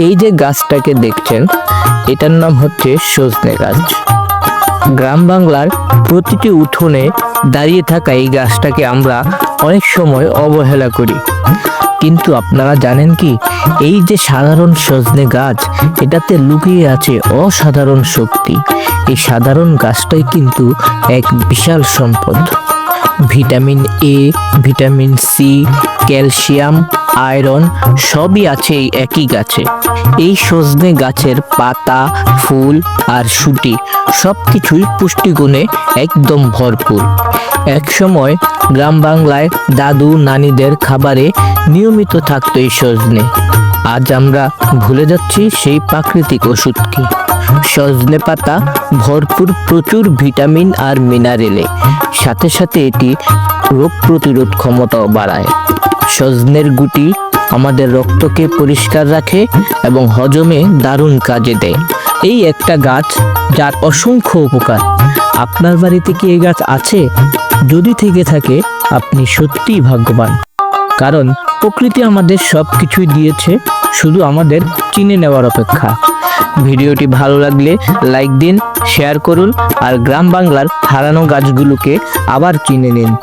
এই যে গাছটাকে দেখছেন, এটার নাম হচ্ছে সজনে গাছ। গ্রাম বাংলার প্রতিটি উঠোনে দাঁড়িয়ে থাকা এই গাছটাকে আমরা অনেক সময় অবহেলা করি। কিন্তু আপনারা জানেন কি, এই যে সাধারণ সজনে গাছ, এটাতে লুকিয়ে আছে অসাধারণ শক্তি। এই সাধারণ গাছটাই কিন্তু এক বিশাল সম্পদ। Vitamin A, vitamin C, calcium iron সবই আছে এই একই গাছে। এই সজনে গাছের পাতা, ফুল আর শুটি সব কিছুই পুষ্টিগুণে একদম ভরপুর। এক সময় গ্রাম বাংলায় দাদু নানিদের খাবারে নিয়মিত থাকতো এই সজনে। আজ আমরা ভুলে যাচ্ছি সেই প্রাকৃতিক ওষুধকে। সজনে পাতা ভরপুর প্রচুর ভিটামিন আর মিনারেলে। সাথে সাথে এটি রোগ প্রতিরোধ ক্ষমতাও বাড়ায়। সজনের গুটি আমাদের রক্তকে পরিষ্কার রাখে এবং হজমে দারুণ কাজে দেয়। এই একটা গাছ যার অসংখ্য উপকার। আপনার বাড়িতে কি এই গাছ আছে? যদি থেকে থাকে, আপনি সত্যিই ভাগ্যবান। কারণ প্রকৃতি আমাদের সব কিছুই দিয়েছে, শুধু আমাদের চিনে নেওয়ার অপেক্ষা। ভিডিওটি ভালো লাগলে লাইক দিন, শেয়ার করুন আর গ্রাম বাংলার হারানো গাছগুলোকে আবার চিনে নিন।